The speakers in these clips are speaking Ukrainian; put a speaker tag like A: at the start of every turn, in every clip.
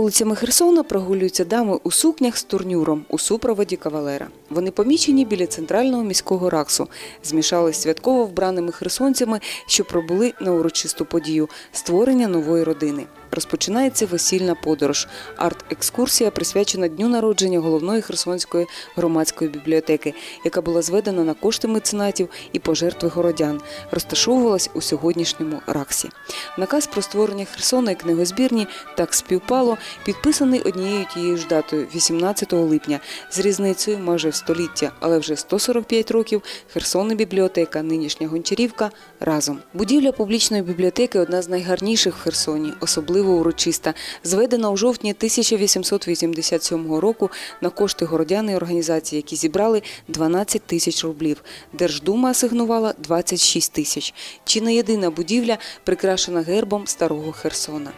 A: Вулицями Херсона прогулюються дами у сукнях з турнюром у супроводі кавалера. Вони помічені біля центрального міського раксу, змішались святково вбраними херсонцями, що пробули на урочисту подію створення нової родини. Розпочинається весільна подорож. Арт-екскурсія присвячена дню народження головної херсонської громадської бібліотеки, яка була зведена на кошти меценатів і пожертви городян, розташовувалась у сьогоднішньому раксі. Наказ про створення Херсона і книгозбірні так співпало, підписаний однією тією ж датою 18 липня, з різницею майже в століття, але вже 145 років Херсон і бібліотека, нинішня Гончарівка разом. Будівля публічної бібліотеки одна з найгарніших в Херсоні, особливо урочиста, зведена у жовтні 1887 року на кошти городян і організацій, які зібрали 12 тисяч рублів. Держдума асигнувала 26 тисяч. Чи не єдина будівля прикрашена гербом старого Херсона.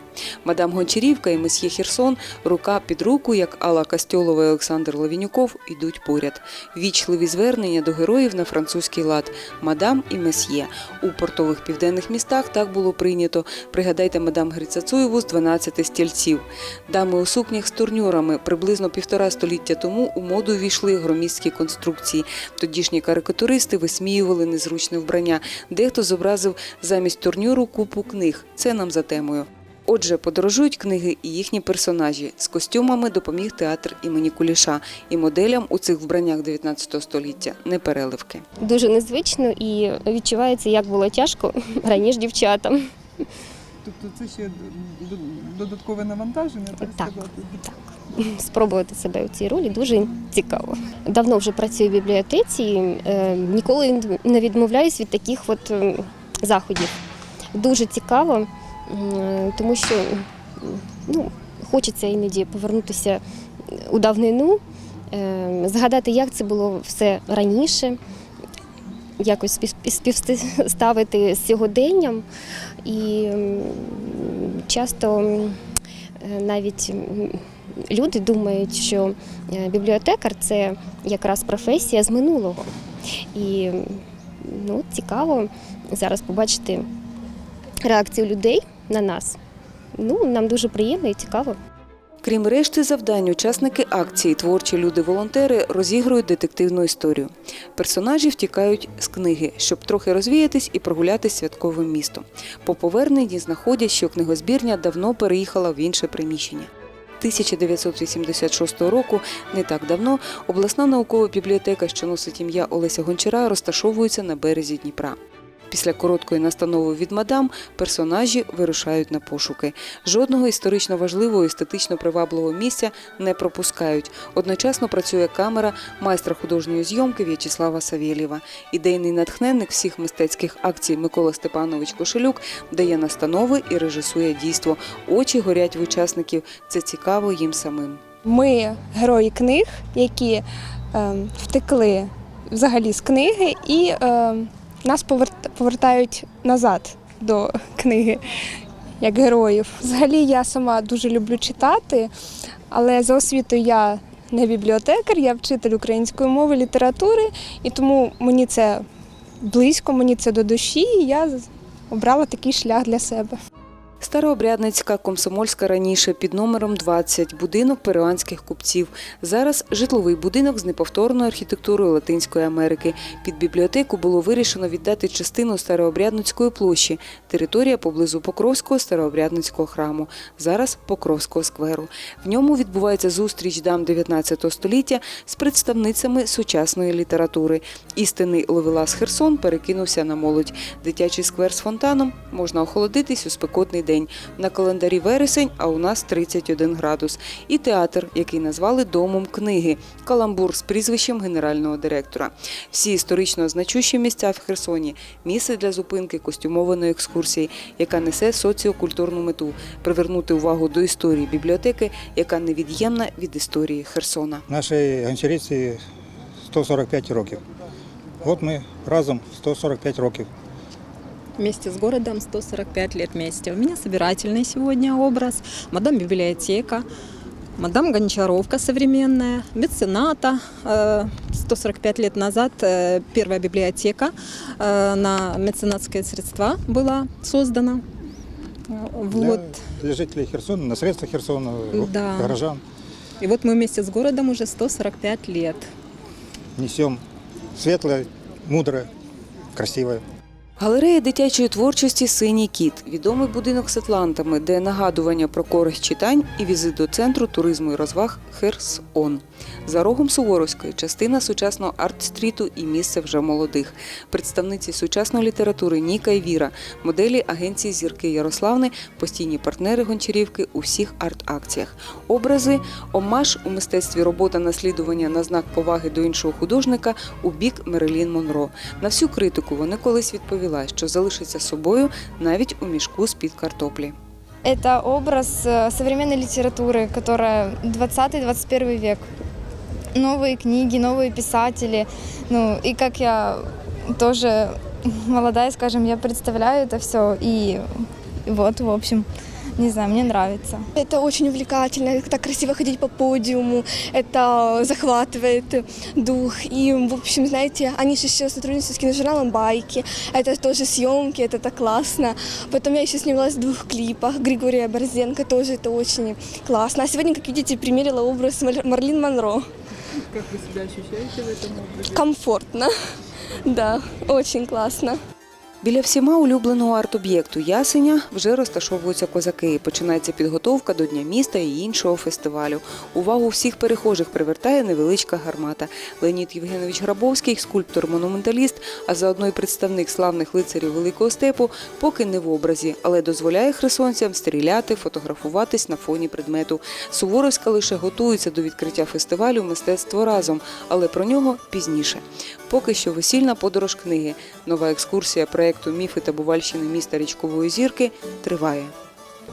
A: Мадам Гончарівка і месьє Херсон рука під руку, як Алла Кастьолова і Олександр Лавінюков, ідуть поряд. Вічливі звернення до героїв на французький лад мадам і месьє. У портових південних містах так було прийнято. Пригадайте мадам Грицацуєву з 12 стільців. Дами у сукнях з турнюрами приблизно півтора століття тому у моду війшли громістські конструкції. Тодішні карикатуристи висміювали незручне вбрання. Дехто зобразив замість турнюру купу книг. Це нам за темою. Отже, подорожують книги і їхні персонажі. З костюмами допоміг театр імені Куліша. І моделям у цих вбраннях 19 століття не переливки.
B: Дуже незвично і відчувається, як було тяжко раніше дівчатам.
C: Тобто це ще додаткове навантаження, так,
B: Так.
C: сказати?
B: Спробувати себе у цій ролі дуже цікаво. Давно вже працюю в бібліотеці, е, ніколи не відмовляюсь від таких от заходів. Дуже цікаво, тому що ну, хочеться іноді повернутися у давнину, е, згадати, як це було все раніше, якось спів- співставити з сьогоденням. І часто навіть люди думають, що е, бібліотекар це якраз професія з минулого. І ну, цікаво зараз побачити реакцію людей на нас. Ну, нам дуже приємно і цікаво.
A: Крім решти завдань, учасники акції Творчі люди-волонтери розігрують детективну історію. Персонажі втікають з книги, щоб трохи розвіятись і прогулятись святковим містом. По поверненні знаходять, що книгозбірня давно переїхала в інше приміщення. 1986 року, не так давно, обласна наукова бібліотека, що носить ім'я Олеся Гончара, розташовується на березі Дніпра. Після короткої настанови від мадам персонажі вирушають на пошуки. Жодного історично важливого, естетично привабливого місця не пропускають. Одночасно працює камера майстра художньої зйомки В'ячеслава Савєлєва. Ідейний натхненник всіх мистецьких акцій Микола Степанович Кошелюк дає настанови і режисує дійство. Очі горять в учасників. Це цікаво їм самим.
D: Ми герої книг, які е, втекли взагалі з книги, і е, нас поверт- повертають назад до книги як героїв. Взагалі я сама дуже люблю читати, але за освітою я не бібліотекар, я вчитель української мови, літератури, і тому мені це близько, мені це до душі, і я обрала такий шлях для себе.
A: Старообрядницька комсомольська раніше під номером 20, будинок перуанських купців. Зараз житловий будинок з неповторною архітектурою Латинської Америки. Під бібліотеку було вирішено віддати частину Старообрядницької площі, територія поблизу Покровського Старообрядницького храму, зараз Покровського скверу. В ньому відбувається зустріч дам 19 століття з представницями сучасної літератури. Істинний Ловелас Херсон перекинувся на молодь. Дитячий сквер з фонтаном можна охолодитись у спекотний день. На календарі вересень, а у нас 31 градус. І театр, який назвали домом книги. Каламбур з прізвищем генерального директора. Всі історично значущі місця в Херсоні, місце для зупинки костюмованої екскурсії, яка несе соціокультурну мету привернути увагу до історії бібліотеки, яка невід'ємна від історії Херсона.
E: Нашій гончарівці 145 років. От ми разом 145 років.
F: Вместе с городом 145 лет вместе. У меня собирательный сегодня образ, мадам библиотека, мадам Гончаровка современная, мецената. Э, 145 лет назад э, первая библиотека э, на меценатские средства была создана. Вот.
E: Для жителей Херсона, на средства Херсона,
F: Да.
E: горожан
F: И вот мы вместе с городом уже 145 лет.
E: несем светлое, мудрое, красивое.
A: Галерея дитячої творчості Синій кіт, відомий будинок з атлантами, де нагадування про користь читань і візит до центру туризму і розваг Херсон. За рогом Суворовської частина сучасного арт-стріту і місце вже молодих. Представниці сучасної літератури Ніка і Віра, моделі агенції зірки Ярославни, постійні партнери гончарівки у всіх арт-акціях. Образи, омаж у мистецтві робота наслідування на знак поваги до іншого художника у бік Мерелін Монро. На всю критику вони колись відповіла, що залишиться собою навіть у мішку з-під картоплі.
G: Это образ э, современной литературы, которая 20-21 век. Новые книги, новые писатели. Ну, и как я тоже молодая, скажем, я представляю это все. И вот, в общем, не знаю, мне нравится.
H: Это очень увлекательно, это так красиво ходить по подиуму, это захватывает дух. И, в общем, знаете, они же еще сотрудничают с киножурналом «Байки», это тоже съемки, это так классно. Потом я еще снималась в двух клипах Григория Борзенко, тоже это очень классно. А сегодня, как видите, примерила образ Мар- Марлин Монро.
C: Как вы себя ощущаете в этом образе?
H: Комфортно, да, очень классно.
A: Біля всіма улюбленого арт-об'єкту Ясеня вже розташовуються козаки. Починається підготовка до Дня міста і іншого фестивалю. Увагу всіх перехожих привертає невеличка гармата. Леонід Євгенович Грабовський, скульптор-монументаліст, а заодно й представник славних лицарів Великого степу, поки не в образі, але дозволяє херсонцям стріляти, фотографуватись на фоні предмету. Суворовська лише готується до відкриття фестивалю Мистецтво разом, але про нього пізніше. Поки що весільна подорож книги. Нова екскурсія проєкту Міфи та Бувальщини міста річкової зірки триває.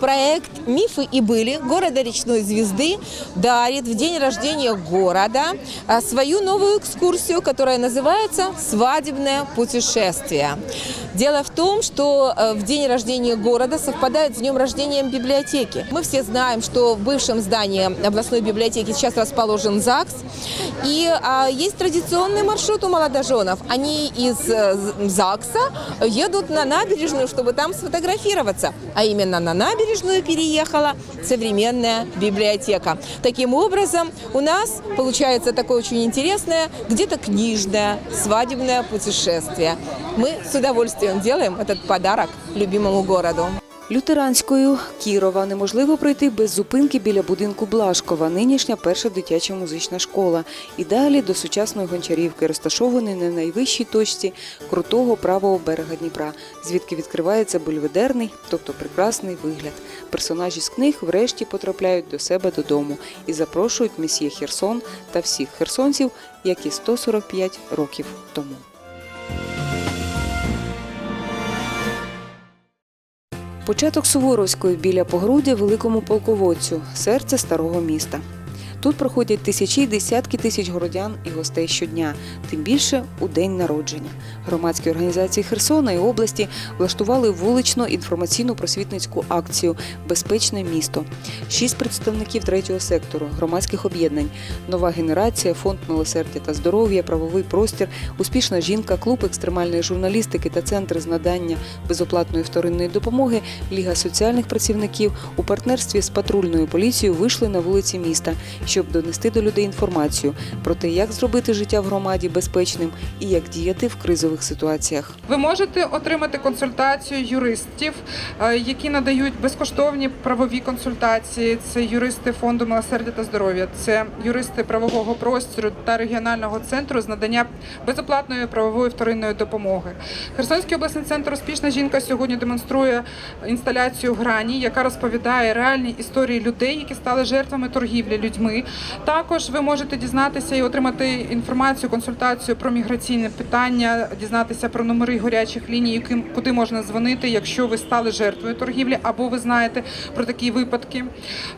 I: Проект «Мифы и были» города Речной Звезды дарит в день рождения города а, свою новую экскурсию, которая называется «Свадебное путешествие». Дело в том, что э, в день рождения города совпадает с днем рождения библиотеки. Мы все знаем, что в бывшем здании областной библиотеки сейчас расположен ЗАГС. И а, есть традиционный маршрут у молодоженов. Они из э, ЗАГСа едут на набережную, чтобы там сфотографироваться. А именно на набережную переехала современная библиотека. Таким образом, у нас получается такое очень интересное, где-то книжное, свадебное путешествие. Мы с удовольствием делаем этот подарок любимому городу.
A: Лютеранською Кірова неможливо пройти без зупинки біля будинку Блашкова, нинішня перша дитяча музична школа. І далі до сучасної гончарівки, розташованої на найвищій точці крутого правого берега Дніпра, звідки відкривається бульведерний, тобто прекрасний вигляд. Персонажі з книг врешті потрапляють до себе додому і запрошують месьє Херсон та всіх херсонців, як і 145 років тому. Початок Суворовської біля погруддя великому полководцю, серце старого міста. Тут проходять тисячі й десятки тисяч городян і гостей щодня, тим більше у день народження. Громадські організації Херсона і області влаштували вулично інформаційну просвітницьку акцію Безпечне місто. Шість представників третього сектору, громадських об'єднань, нова генерація, фонд милосердя та здоров'я, правовий простір, успішна жінка, клуб екстремальної журналістики та центр з надання безоплатної вторинної допомоги, Ліга соціальних працівників у партнерстві з патрульною поліцією вийшли на вулиці міста, щоб донести до людей інформацію про те, як зробити життя в громаді безпечним і як діяти в кризових ситуаціях.
C: Ви можете отримати консультацію юристів, е, які надають безкоштовні правові консультації. Це юристи фонду милосердя та здоров'я, це юристи правового простору та регіонального центру з надання безоплатної правової вторинної допомоги. Херсонський обласний центр Успішна жінка сьогодні демонструє інсталяцію грані, яка розповідає реальні історії людей, які стали жертвами торгівлі людьми. Також ви можете дізнатися і отримати інформацію, консультацію про міграційне питання, дізнатися про номери гарячих ліній, яким куди можна дзвонити, якщо ви стали жертвою торгівлі, або ви знаєте про такі випадки.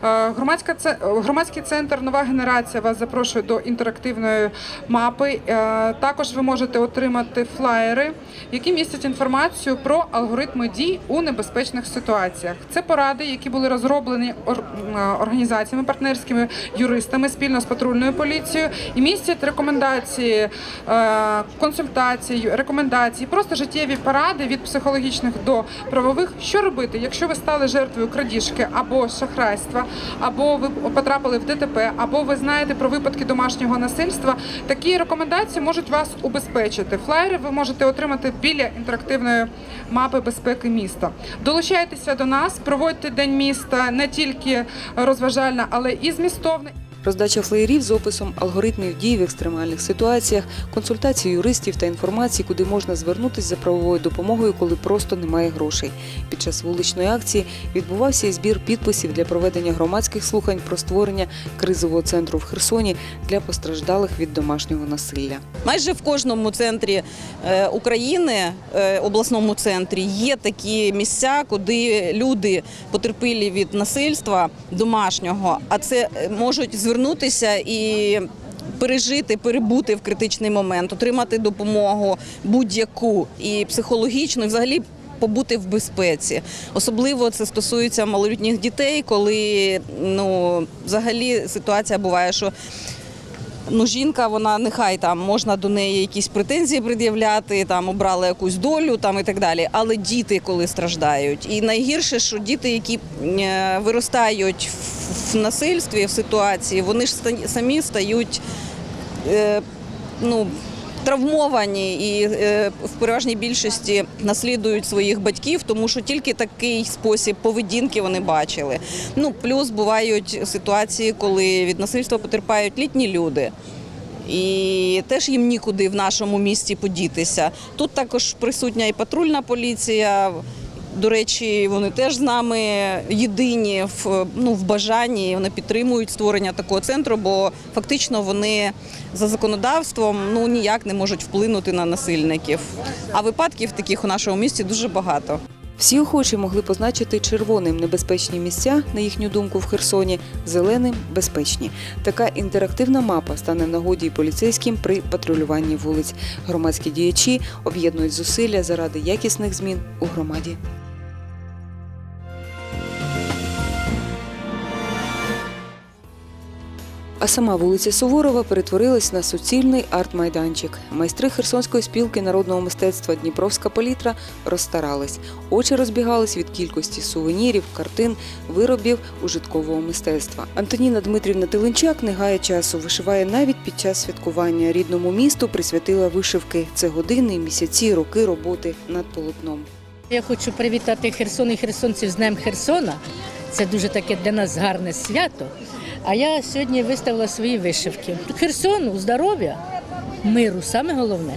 C: Е, Громадська громадський центр Нова генерація вас запрошує до інтерактивної мапи. Е, Також ви можете отримати флаєри, які містять інформацію про алгоритми дій у небезпечних ситуаціях. Це поради, які були розроблені е, організаціями партнерськими юристами юристами спільно з патрульною поліцією і містять рекомендації, е, консультації, рекомендації, просто життєві поради від психологічних до правових, що робити, якщо ви стали жертвою крадіжки або шахрайства, або ви потрапили в ДТП, або ви знаєте про випадки домашнього насильства. Такі рекомендації можуть вас убезпечити. Флаєри ви можете отримати біля інтерактивної мапи безпеки міста. Долучайтеся до нас, проводьте день міста не тільки розважальна, але і змістовна.
A: Роздача флеєрів з описом алгоритмів дій в екстремальних ситуаціях, консультації юристів та інформації, куди можна звернутися за правовою допомогою, коли просто немає грошей. Під час вуличної акції відбувався і збір підписів для проведення громадських слухань про створення кризового центру в Херсоні для постраждалих від домашнього насилля.
J: Майже в кожному центрі е, України, е, обласному центрі, є такі місця, куди люди потерпілі від насильства домашнього, а це е, можуть звернутися і. Пережити, перебути в критичний момент, отримати допомогу будь-яку і психологічну, і взагалі побути в безпеці. Особливо це стосується малолітніх дітей, коли ну взагалі ситуація буває, що Ну, жінка, вона нехай там можна до неї якісь претензії пред'являти, там обрала якусь долю там і так далі. Але діти, коли страждають, і найгірше, що діти, які е, виростають в- насильстві, в ситуації, вони ж самі стають е, ну. Травмовані і е, в переважній більшості наслідують своїх батьків, тому що тільки такий спосіб поведінки вони бачили. Ну плюс бувають ситуації, коли від насильства потерпають літні люди. І теж їм нікуди в нашому місті подітися. Тут також присутня і патрульна поліція. До речі, вони теж з нами єдині в ну в бажанні. Вони підтримують створення такого центру, бо фактично вони за законодавством ну ніяк не можуть вплинути на насильників. А випадків таких у нашому місті дуже багато.
A: Всі охочі могли позначити червоним небезпечні місця, на їхню думку, в Херсоні, зеленим безпечні. Така інтерактивна мапа стане нагоді поліцейським при патрулюванні вулиць. Громадські діячі об'єднують зусилля заради якісних змін у громаді. А сама вулиця Суворова перетворилась на суцільний арт-майданчик. Майстри Херсонської спілки народного мистецтва Дніпровська палітра розстарались. Очі розбігались від кількості сувенірів, картин, виробів ужиткового мистецтва. Антоніна Дмитрівна Тиленчак не гає часу, вишиває навіть під час святкування. Рідному місту присвятила вишивки. Це години, місяці, роки роботи над полотном.
K: Я хочу привітати Херсон і херсонців з Днем Херсона. Це дуже таке для нас гарне свято. А я сьогодні виставила свої вишивки. Херсону, здоров'я, миру саме головне.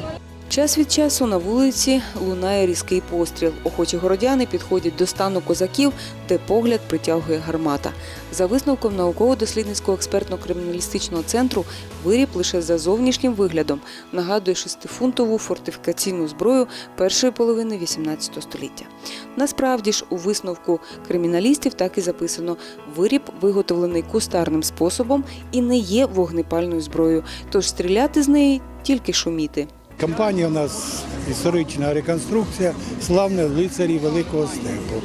A: Час від часу на вулиці лунає різкий постріл. Охочі городяни підходять до стану козаків, де погляд притягує гармата. За висновком науково-дослідницького експертно-криміналістичного центру виріб лише за зовнішнім виглядом нагадує шестифунтову фортифікаційну зброю першої половини XVIII століття. Насправді ж у висновку криміналістів так і записано: виріб виготовлений кустарним способом і не є вогнепальною зброєю, тож стріляти з неї тільки шуміти.
E: Компанія у нас історична реконструкція, славне лицарі Великого Степу.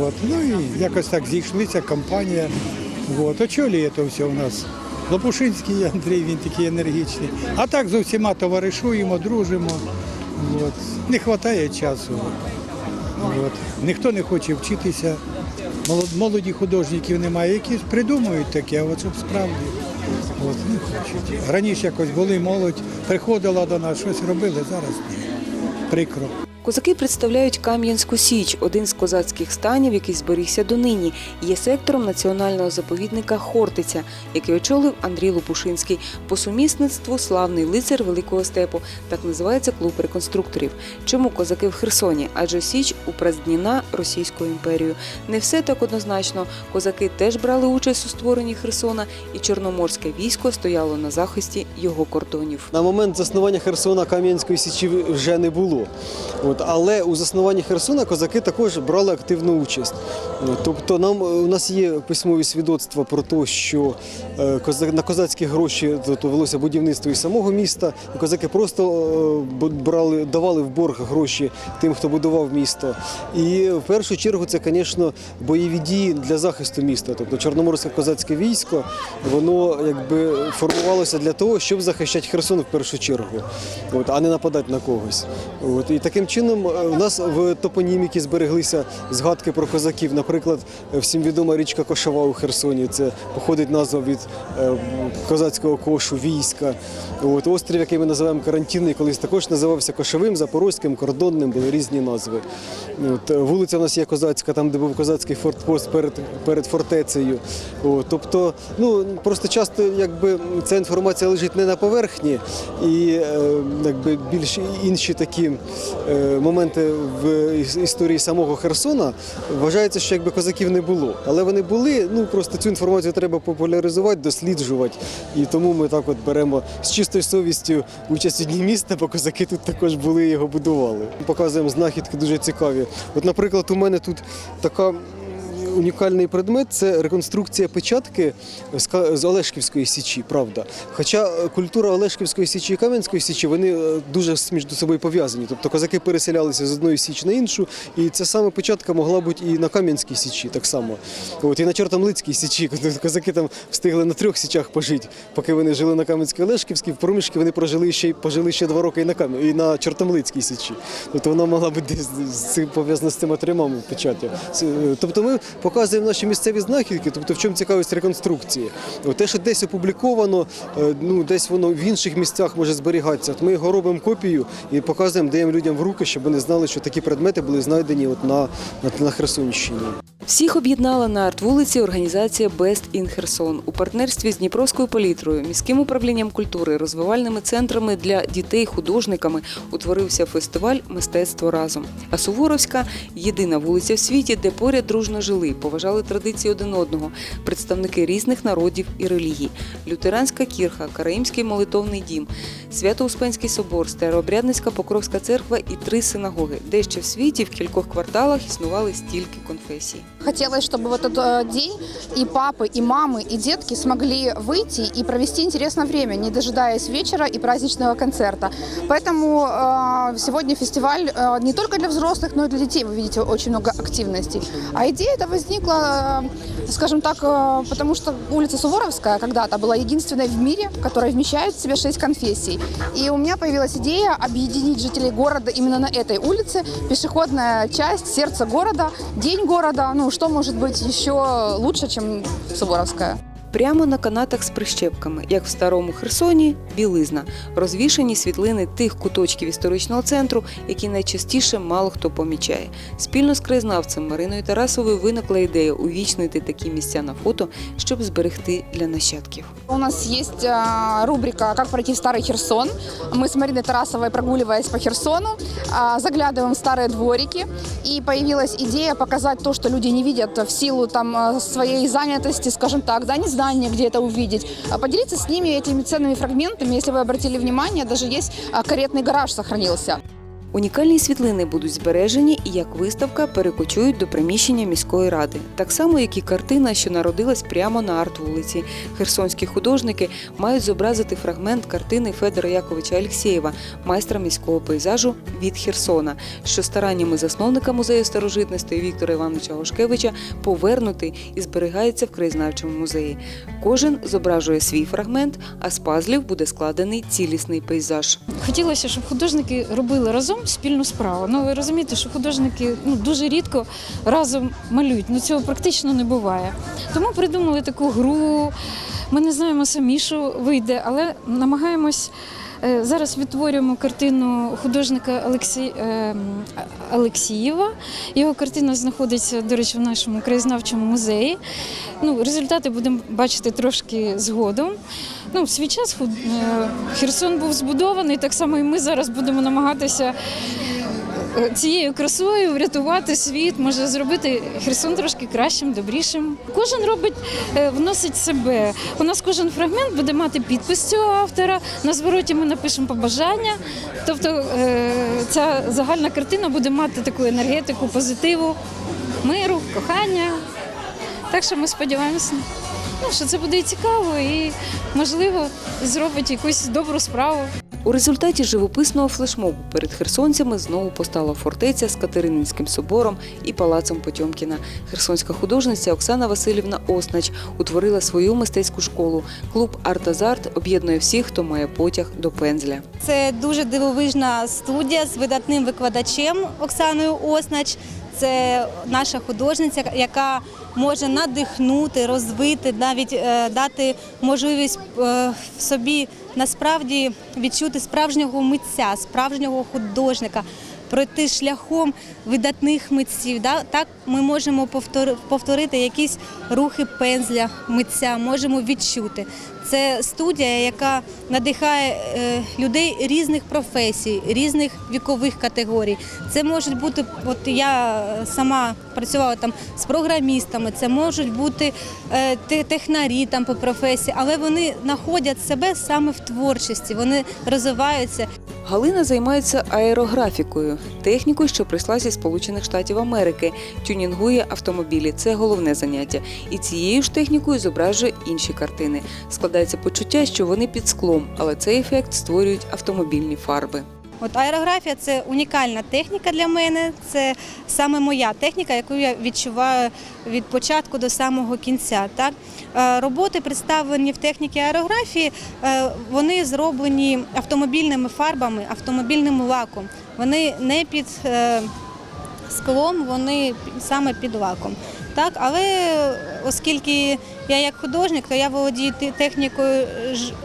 E: От. Ну і якось так зійшлися, компанія. От. Очолює то все у нас. Лопушинський Андрій, він такий енергічний. А так з усіма товаришуємо, дружимо. От. Не вистачає часу. От. Ніхто не хоче вчитися. Молоді художників немає, які придумують таке, а от щоб справді. От, не хочуть. Раніше якось були молодь, приходила до нас, щось робили, зараз ні. Прикро.
A: Козаки представляють Кам'янську Січ, один з козацьких станів, який зберігся донині. Є сектором національного заповідника Хортиця, який очолив Андрій Лопушинський. По сумісництву славний лицар Великого степу. Так називається клуб реконструкторів. Чому козаки в Херсоні? Адже Січ упразднена Російською імперією. Не все так однозначно. Козаки теж брали участь у створенні Херсона, і Чорноморське військо стояло на захисті його кордонів.
L: На момент заснування Херсона Кам'янської січі вже не було. От, але у заснуванні Херсона козаки також брали активну участь. Тобто, нам е, у нас є письмові свідоцтва про те, що е, на козацькі гроші тобто, будівництво і самого міста. Козаки просто е, брали, давали в борг гроші тим, хто будував місто. І в першу чергу це, звісно, бойові дії для захисту міста. Тобто Чорноморське козацьке військо, воно якби формувалося для того, щоб захищати Херсон в першу чергу, от, а не нападати на когось. От, і таким чином е, у нас в топоніміки збереглися згадки про козаків. Наприклад, е, всім відома річка Кошова у Херсоні. Це походить назва від е, козацького кошу, війська. От, острів, який ми називаємо карантинний, колись також називався Кошовим, Запорозьким, Кордонним, були різні назви. От, е, вулиця у нас є козацька, там, де був козацький фортпост перед, перед фортецею. От, тобто, ну просто часто якби ця інформація лежить не на поверхні, і е, якби більш інші такі е, моменти в історії самого Херсона вважається, що якби козаків не було. Але вони були. Ну просто цю інформацію треба популяризувати, досліджувати. І тому ми так от беремо з чистою совістю участь у дні міста, бо козаки тут також були його будували. Показуємо знахідки дуже цікаві. От, наприклад, у мене тут така. Унікальний предмет це реконструкція печатки з Олешківської січі, правда. Хоча культура Олешківської січі і Кам'янської січі вони е, дуже між собою пов'язані. Тобто козаки переселялися з одної січі на іншу, і ця саме печатка могла бути і на Кам'янській січі так само. От і на Чортомлицькій січі. коли Козаки там встигли на трьох січах пожити, поки вони жили на Кам'янській Олешківській, в проміжки вони прожили ще й пожили ще два роки і на Кам'я- і на Чортомлицькій січі. Тобто вона могла бути з цим пов'язана з цими трьома печаття. Е, Тобто ми показуємо наші місцеві знахідки, тобто в чому цікавість реконструкції. Те, що десь опубліковано, е, ну десь воно в інших місцях може зберігатися. От ми його робимо копію і показуємо, даємо людям в руки, щоб вони знали, що такі предмети були знайдені от на, на, на Херсонщині.
A: Всіх об'єднала на арт-вулиці організація Best in Херсон у партнерстві з Дніпровською палітрою, міським управлінням культури, розвивальними центрами для дітей, художниками утворився фестиваль Мистецтво разом. А Суворовська єдина вулиця в світі, де поряд дружно жили, поважали традиції один одного, представники різних народів і релігій: лютеранська кірха, Караїмський молитовний дім, Свято-Успенський собор, Старообрядницька Покровська церква і три синагоги, де ще в світі в кількох кварталах існували стільки конфесій.
M: Хотелось, чтобы в этот э, день и папы, и мамы, и детки смогли выйти и провести интересное время, не дожидаясь вечера и праздничного концерта. Поэтому э, сегодня фестиваль э, не только для взрослых, но и для детей. Вы видите очень много активностей. А идея эта возникла, э, скажем так, э, потому что улица Суворовская когда-то была единственной в мире, которая вмещает в себя шесть конфессий. И у меня появилась идея объединить жителей города именно на этой улице. Пешеходная часть, сердце города, день города. Ну, что может быть еще лучше, чем Суворовская?
A: Прямо на канатах з прищепками, як в старому Херсоні, білизна, розвішані світлини тих куточків історичного центру, які найчастіше мало хто помічає. Спільно з краєзнавцем Мариною Тарасовою виникла ідея увічнити такі місця на фото, щоб зберегти для нащадків.
M: У нас есть а, рубрика «Как пройти в Старый Херсон». Мы с Мариной Тарасовой, прогуливаясь по Херсону, а, заглядываем в старые дворики. И появилась идея показать то, что люди не видят в силу там, а, своей занятости, скажем так, да, не знания, где это увидеть. А поделиться с ними этими ценными фрагментами. Если вы обратили внимание, даже есть а, каретный гараж сохранился.
A: Унікальні світлини будуть збережені і як виставка перекочують до приміщення міської ради, так само як і картина, що народилась прямо на арт-вулиці. Херсонські художники мають зобразити фрагмент картини Федора Яковича Алєксєєва, майстра міського пейзажу від Херсона, що стараннями засновника музею старожитностей Віктора Івановича Гошкевича повернутий і зберігається в краєзнавчому музеї. Кожен зображує свій фрагмент, а з пазлів буде складений цілісний пейзаж.
N: Хотілося, щоб художники робили разом спільну справу. Ну ви розумієте, що художники ну дуже рідко разом малюють. Ну цього практично не буває. Тому придумали таку гру. Ми не знаємо самі, що вийде, але намагаємось. е, Зараз відтворюємо картину художника Олексі... е, Олексієва. Його картина знаходиться, до речі, в нашому краєзнавчому музеї. Ну, результати будемо бачити трошки згодом. Ну, в свій час е, Херсон був збудований, так само і ми зараз будемо намагатися е, цією красою врятувати світ, може зробити Херсон трошки кращим, добрішим. Кожен робить, е, вносить себе. У нас кожен фрагмент буде мати підпис цього автора. На звороті ми напишемо побажання. Тобто ця загальна картина буде мати таку енергетику, позитиву, миру, кохання. Так що ми сподіваємося, ну, що це буде і цікаво, і можливо зробить якусь добру справу.
A: У результаті живописного флешмобу перед херсонцями знову постала фортеця з Катерининським собором і палацом Потьомкіна. Херсонська художниця Оксана Васильівна Оснач утворила свою мистецьку школу. Клуб «Арт-Азарт» об'єднує всіх, хто має потяг до пензля.
O: Це дуже дивовижна студія з видатним викладачем Оксаною Оснач. Це наша художниця, яка може надихнути, розвити, навіть е, дати можливість е, в собі насправді відчути справжнього митця, справжнього художника, пройти шляхом видатних митців. Да? Так ми можемо повтори- повторити якісь рухи пензля митця, можемо відчути. Це студія, яка надихає е, людей різних професій, різних вікових категорій. Це можуть бути, от я сама працювала там з програмістами, це можуть бути е, технарі там по професії, але вони знаходять себе саме в творчості, вони розвиваються.
A: Галина займається аерографікою, технікою, що прийшла зі Сполучених Штатів Америки, тюнінгує автомобілі. Це головне заняття. І цією ж технікою зображує інші картини. Складається почуття, що вони під склом, але цей ефект створюють автомобільні фарби.
O: От аерографія це унікальна техніка для мене. Це саме моя техніка, яку я відчуваю від початку до самого кінця. Так Е, роботи представлені в техніці аерографії. е, Вони зроблені автомобільними фарбами, автомобільним лаком. Вони не під е, склом, вони саме під лаком. Так, але оскільки я як художник, то я володію технікою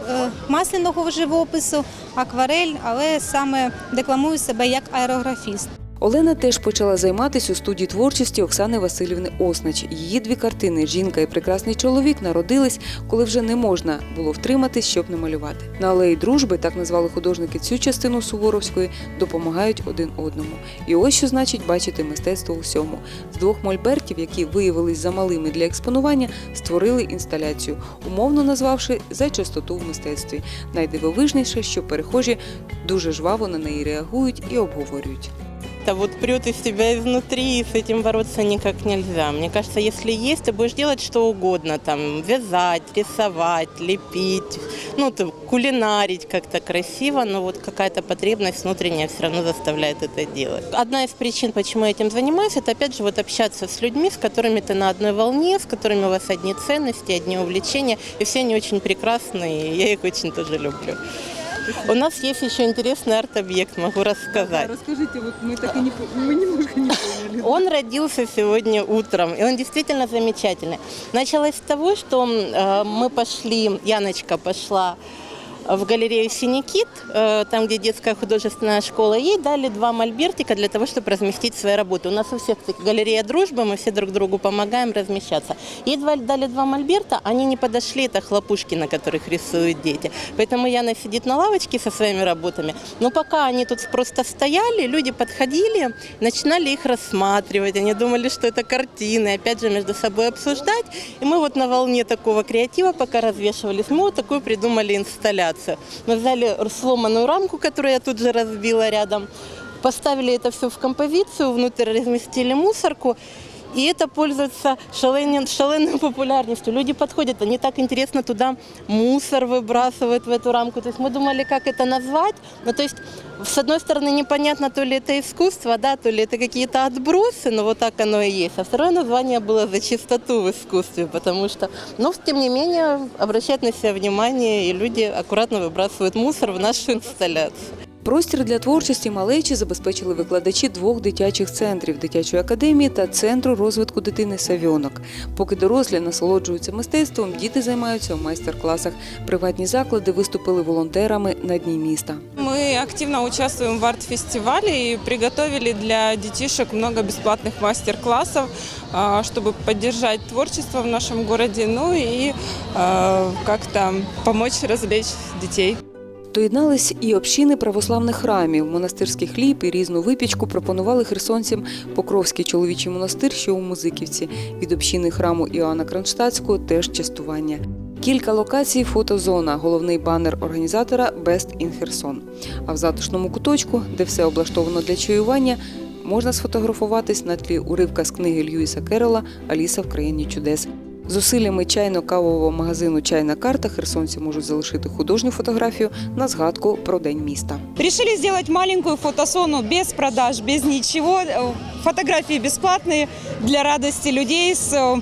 O: е, масляного живопису, акварель, але саме декламую себе як аерографіст.
A: Олена теж почала займатися у студії творчості Оксани Васильівни Оснач. Її дві картини Жінка і прекрасний чоловік народились, коли вже не можна було втриматись, щоб не малювати. На алеї дружби, так назвали художники цю частину Суворовської, допомагають один одному. І ось що значить бачити мистецтво усьому. З двох мольбертів, які виявились замалими для експонування, створили інсталяцію, умовно назвавши за чистоту в мистецтві. Найдивовижніше, що перехожі дуже жваво на неї реагують і обговорюють.
P: Это вот прет из тебя изнутри, и с этим бороться никак нельзя. Мне кажется, если есть, ты будешь делать что угодно, там, вязать, рисовать, лепить, ну, ты, кулинарить как-то красиво, но вот какая-то потребность внутренняя все равно заставляет это делать. Одна из причин, почему я этим занимаюсь, это опять же вот общаться с людьми, с которыми ты на одной волне, с которыми у вас одни ценности, одни увлечения, и все они очень прекрасные, и я их очень тоже люблю. У нас есть еще интересный арт-объект, могу рассказать.
J: Расскажите, вот мы так и не, мы немножко не поняли.
P: Он родился сегодня утром, и он действительно замечательный. Началось с того, что э, мы пошли, Яночка пошла в галерею «Синий-кит», э, там, где детская художественная школа. Ей дали два мольбертика для того, чтобы разместить свои работы. У нас у всех галерея дружбы, мы все друг другу помогаем размещаться. Ей дали два мольберта, они не подошли, это хлопушки, на которых рисуют дети. Поэтому Яна сидит на лавочке со своими работами. Но пока они тут просто стояли, люди подходили, начинали их рассматривать. Они думали, что это картины, опять же, между собой обсуждать. И мы вот на волне такого креатива, пока развешивались, мы вот такую придумали инсталляцию. Мы взяли сломанную рамку, которую я тут же разбила рядом, поставили это все в композицию, внутрь разместили мусорку. И это пользуется шаленой, шаленой популярностью. Люди подходят, они так интересно туда мусор выбрасывают в эту рамку. То есть мы думали, как это назвать. Ну, то есть, с одной стороны, непонятно, то ли это искусство, да, то ли это какие-то отбросы, но вот так оно и есть. А второе название было «За чистоту в искусстве», потому что, но, тем не менее, обращают на себя внимание, и люди аккуратно выбрасывают мусор в нашу инсталляцию.
A: Простір для творчості малечі забезпечили викладачі двох дитячих центрів дитячої академії та центру розвитку дитини Савьонок. Поки дорослі насолоджуються мистецтвом, діти займаються у майстер-класах. Приватні заклади виступили волонтерами на дні міста.
Q: Мы активно участвуем в арт-фестивале и приготовили для детишек много бесплатных мастер-классов, а, чтобы поддержать творчество в нашем городе, ну и а, как-то помочь развлечь детей.
A: Доєднались і общини православних храмів. Монастирський хліб і різну випічку пропонували херсонцям Покровський чоловічий монастир, що у Музиківці. Від общини храму Іоанна Кронштадтського теж частування. Кілька локацій, фотозона, головний банер організатора Best in Херсон. А в затишному куточку, де все облаштовано для чаювання, можна сфотографуватись на тлі уривка з книги Льюіса Керрола Аліса в країні чудес. Зусиллями чайно-кавового магазину Чайна карта херсонці можуть залишити художню фотографію на згадку про день міста.
R: Решили сделать маленькую фотосону без продаж, без ничего. Э, Фотографии бесплатные для радости людей. С- э,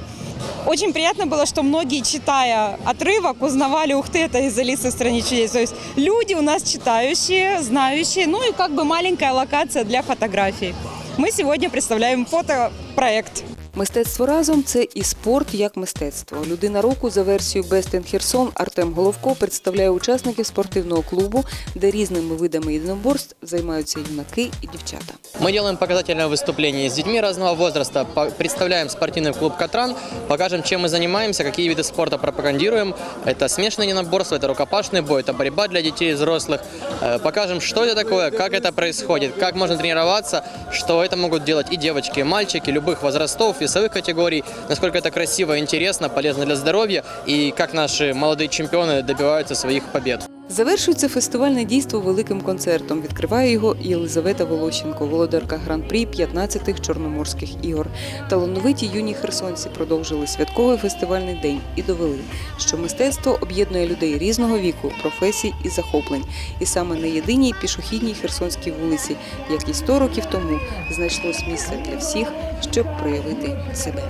R: Очень приятно было, что многие, читая отрывок, узнавали, ух ты, это из Алисы в стране чудес. То есть люди у нас читающие, знающие, ну и как бы маленькая локация для фотографий. Мы сегодня представляем фотопроект.
A: Мистецтво разом це і спорт як мистецтво. Людина року за версією Best in Херсон Артем Головко представляє учасників спортивного клубу, де різними видами єдиноборств займаються юнаки і дівчата.
S: Мы делаем показательное выступление с детьми разного возраста, по- представляем спортивный клуб «Катран», покажем, чем мы занимаемся, какие виды спорта пропагандируем. Это смешанное единоборство, это рукопашный бой, это борьба для детей и взрослых. Э, Покажем, что это такое, как это происходит, как можно тренироваться, что это могут делать и девочки, и мальчики любых возрастов, весовых категорий, насколько это красиво, интересно, полезно для здоровья и как наши молодые чемпионы добиваются своих побед.
A: Завершується фестивальне дійство великим концертом. Відкриває його Єлизавета Волощенко, володарка гран-прі 15-х Чорноморських ігор. Талановиті юні херсонці продовжили святковий фестивальний день і довели, що мистецтво об'єднує людей різного віку, професій і захоплень. І саме на єдиній пішохідній херсонській вулиці, як і 100 років тому, знайшлось місце для всіх, щоб проявити себе.